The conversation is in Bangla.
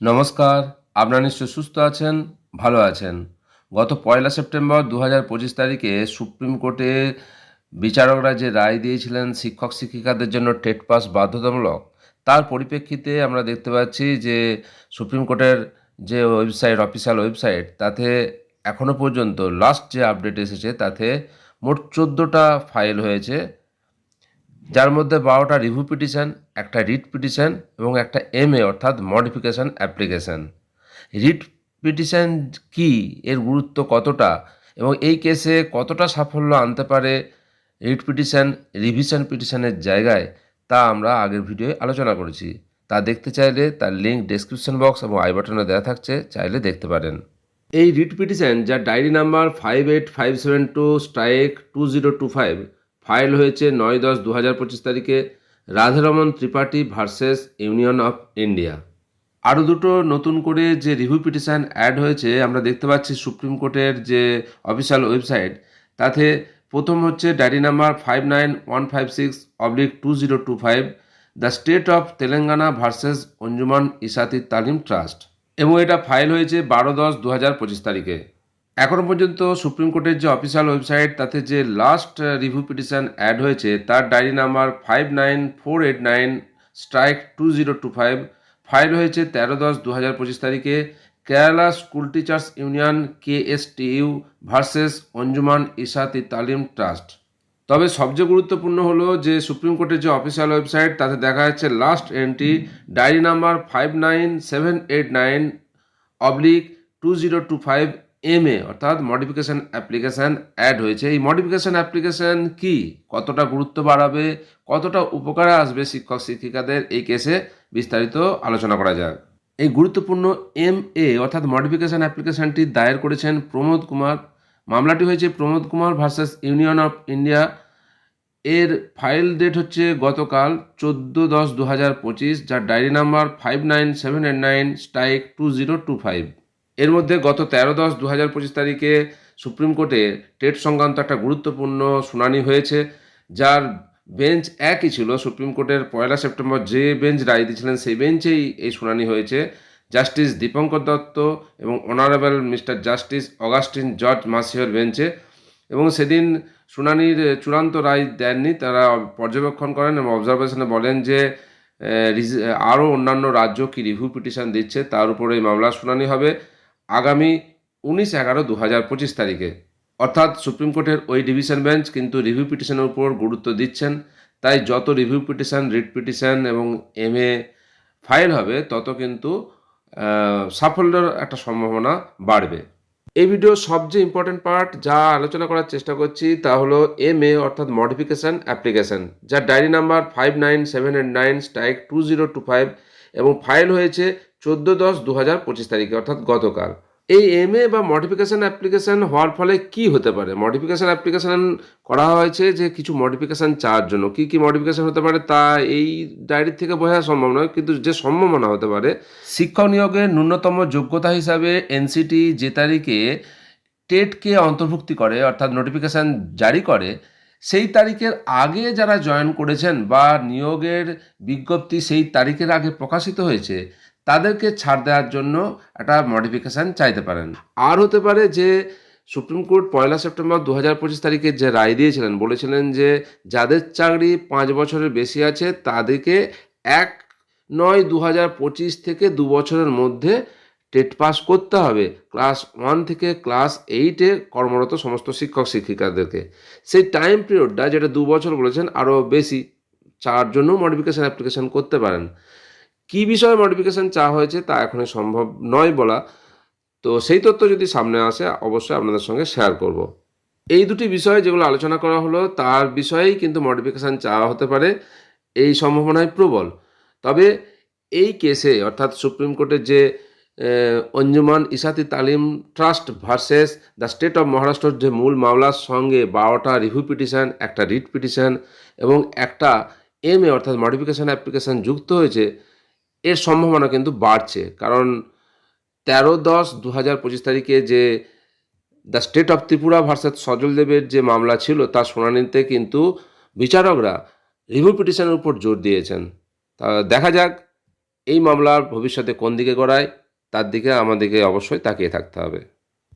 নমস্কার, আপনারা নিশ্চয় সুস্থ আছেন, ভালো আছেন। গত পয়লা সেপ্টেম্বর দু হাজার পঁচিশ তারিখে সুপ্রিম কোর্টে বিচারকরা যে রায় দিয়েছিলেন শিক্ষক শিক্ষিকাদের জন্য টেট পাস বাধ্যতামূলক, তার পরিপ্রেক্ষিতে আমরা দেখতে পাচ্ছি যে সুপ্রিম কোর্টের যে ওয়েবসাইট, অফিসিয়াল ওয়েবসাইট, তাতে এখনও পর্যন্ত লাস্ট যে আপডেট এসেছে, তাতে মোট চোদ্দোটা ফাইল হয়েছে। যার মধ্যে বারোটা রিভিউ পিটিশন একটা রিট পিটিশন এবং একটা এমএ অর্থাৎ মডিফিকেশন অ্যাপ্লিকেশন রিট পিটিশন কি? এর গুরুত্ব কতটা? এবং এই কেসে কতটা সাফল্য আনতে পারে? রিট পিটিশন রিভিশন পিটিশনের জায়গায় তা আমরা আগের ভিডিওয়ে আলোচনা করেছি। তা দেখতে চাইলে তার লিঙ্ক ডেসক্রিপশন বক্স এবং আই বাটনে দেওয়া থাকছে, চাইলে দেখতে পারেন। এই রিট পিটিশন যার diary number five eight five seven two strike two zero two five file হয়েছে নয় দশ দু হাজার পঁচিশ তারিখে। Radharaman Tripathi versus union of India. আরও দুটো নতুন করে যে রিভিউ পিটিশন অ্যাড হয়েছে, আমরা দেখতে পাচ্ছি সুপ্রিম কোর্টের যে অফিসিয়াল ওয়েবসাইট, তাতে প্রথম হচ্ছে diary number five nine one five six oblique two zero two five the state of Telangana versus Anjuman Ishaat Taleem trust. এবং এটা ফাইল হয়েছে বারো দশ দু হাজার পঁচিশ তারিখে। এখনও পর্যন্ত সুপ্রিম কোর্টের যে অফিসিয়াল ওয়েবসাইট, তাতে যে লাস্ট রিভিউ পিটিশন অ্যাড হয়েছে, তার diary number five nine four eight nine strike two zero two five file হয়েছে তেরো দশ দু হাজার পঁচিশ তারিখে। Kerala school teachers union K S TU versus Anjuman Ishaat Taleem trust তবে সবচেয়ে গুরুত্বপূর্ণ হলো যে সুপ্রিম কোর্টের যে অফিসিয়াল ওয়েবসাইট, তাতে দেখা যাচ্ছে last entry diary number five nine seven eight nine oblique two zero two five M A অর্থাৎ মডিফিকেশান অ্যাপ্লিকেশান অ্যাড হয়েছে। এই মডিফিকেশান অ্যাপ্লিকেশান কি? কতটা গুরুত্ব বাড়াবে? কতটা উপকারে আসবে শিক্ষক, শিক্ষিকাদের? এই কেসে বিস্তারিত আলোচনা করা যাক। এই গুরুত্বপূর্ণ এম এ অর্থাৎ মডিফিকেশান অ্যাপ্লিকেশানটি দায়ের করেছেন প্রমোদ কুমার। মামলাটি হয়েছে Pramod Kumar versus union of India এর ফাইল ডেট হচ্ছে গতকাল চোদ্দ দশ দু হাজার পঁচিশ, যার diary number five nine seven eight nine strike two zero two five এর মধ্যে গত তেরো দশ দু হাজার পঁচিশ তারিখে সুপ্রিম কোর্টে টেট সংক্রান্ত একটা গুরুত্বপূর্ণ শুনানি হয়েছে, যার বেঞ্চ একই ছিল। সুপ্রিম কোর্টের পয়লা সেপ্টেম্বর যে বেঞ্চ রায় দিয়েছিলেন, সেই বেঞ্চেই এই শুনানি হয়েছে। জাস্টিস দীপঙ্কর দত্ত এবং honourable mister justice Augustine George মাসিওর বেঞ্চে। এবং সেদিন শুনানির চূড়ান্ত রায় দেননি, তারা পর্যবেক্ষণ করেন এবং অবজারভেশনে বলেন যে আরও অন্যান্য রাজ্য কি রিভিউ পিটিশন দিচ্ছে, তার উপরে এই মামলার শুনানি হবে। আগামী উনিশ এগারো দু হাজার পঁচিশ তারিখে। অর্থাৎ সুপ্রিম কোর্টের ওই ডিভিশন বেঞ্চ কিন্তু রিভিউ পিটিশনের উপর গুরুত্ব দিচ্ছেন। তাই যত রিভিউ পিটিশন, রিট পিটিশন এবং এম এ ফাইল হবে, তত কিন্তু সাফল্যের একটা সম্ভাবনা বাড়বে। এই ভিডিও সবচেয়ে ইম্পর্টেন্ট পার্ট যা আলোচনা করার চেষ্টা করছি তা হলো এম এ, অর্থাৎ মডিফিকেশান অ্যাপ্লিকেশান যার diary number five nine seven eight nine strike two zero two five এবং ফাইল হয়েছে চোদ্দ দশ দু হাজার পঁচিশ তারিখে, অর্থাৎ গতকাল। এই এম এ বা মডিফিকেশান অ্যাপ্লিকেশান হওয়ার ফলে কি হতে পারে? মডিফিকেশান অ্যাপ্লিকেশান করা হয়েছে যে কিছু মডিফিকেশান চাওয়ার জন্য। কি কি মডিফিকেশান হতে পারে তা এই ডায়েরি থেকে বোঝা সম্ভব নয়, কিন্তু যে সম্ভাবনা হতে পারে, শিক্ষক নিয়োগের ন্যূনতম যোগ্যতা হিসাবে এনসিটি যে তারিখে টেটকে অন্তর্ভুক্তি করে, অর্থাৎ নোটিফিকেশান জারি করে, সেই তারিখের আগে যারা জয়েন করেছেন বা নিয়োগের বিজ্ঞপ্তি সেই তারিখের আগে প্রকাশিত হয়েছে তাদেরকে ছাড় দেওয়ার জন্য একটা মডিফিকেশান চাইতে পারেন। আর হতে পারে যে সুপ্রিম কোর্ট পয়লা সেপ্টেম্বর দু হাজার পঁচিশ তারিখে যে রায় দিয়েছিলেন, বলেছিলেন যে যাদের চাকরি পাঁচ বছরের বেশি আছে, তাদেরকে এক নয় দু হাজার পঁচিশ থেকে দু বছরের মধ্যে টেট পাস করতে হবে। ক্লাস ওয়ান থেকে ক্লাস এইটে কর্মরত সমস্ত শিক্ষক, শিক্ষিকাদেরকে। সেই টাইম পিরিয়ডটা যেটা দু বছর বলেছেন আরও বেশি, চার জন্য মডিফিকেশান অ্যাপ্লিকেশান করতে পারেন। কী বিষয়ে মডিফিকেশান চা হয়েছে তা এখন সম্ভব নয় বলা। তো সেই তথ্য যদি সামনে আসে, অবশ্যই আপনাদের সঙ্গে শেয়ার করব। এই দুটি বিষয় যেগুলো আলোচনা করা হলো, তার বিষয়েই কিন্তু মডিফিকেশান চাওয়া হতে পারে। এই সম্ভাবনায় প্রবল। তবে এই কেসে অর্থাৎ সুপ্রিম কোর্টের যে Anjuman Ishaat Taleem trust versus the state of মহারাষ্ট্রর যে মূল মামলার সঙ্গে বারোটা রিভিউ পিটিশন, একটা রিট পিটিশন এবং একটা এম এ, অর্থাৎ মডিফিকেশান অ্যাপ্লিকেশান যুক্ত হয়েছে এর সম্ভাবনা কিন্তু বাড়ছে। কারণ তেরো দশ দু হাজার পঁচিশ তারিখে যে the state of Tripura versus Sajal দেবের যে মামলা ছিল, তা শুনানিতে কিন্তু বিচারকরা রিভিউ পিটিশনের উপর জোর দিয়েছেন। তা দেখা যাক এই মামলার ভবিষ্যতে কোন দিকে গড়ায়, তার দিকে আমাদেরকে অবশ্যই তাকিয়ে থাকতে হবে।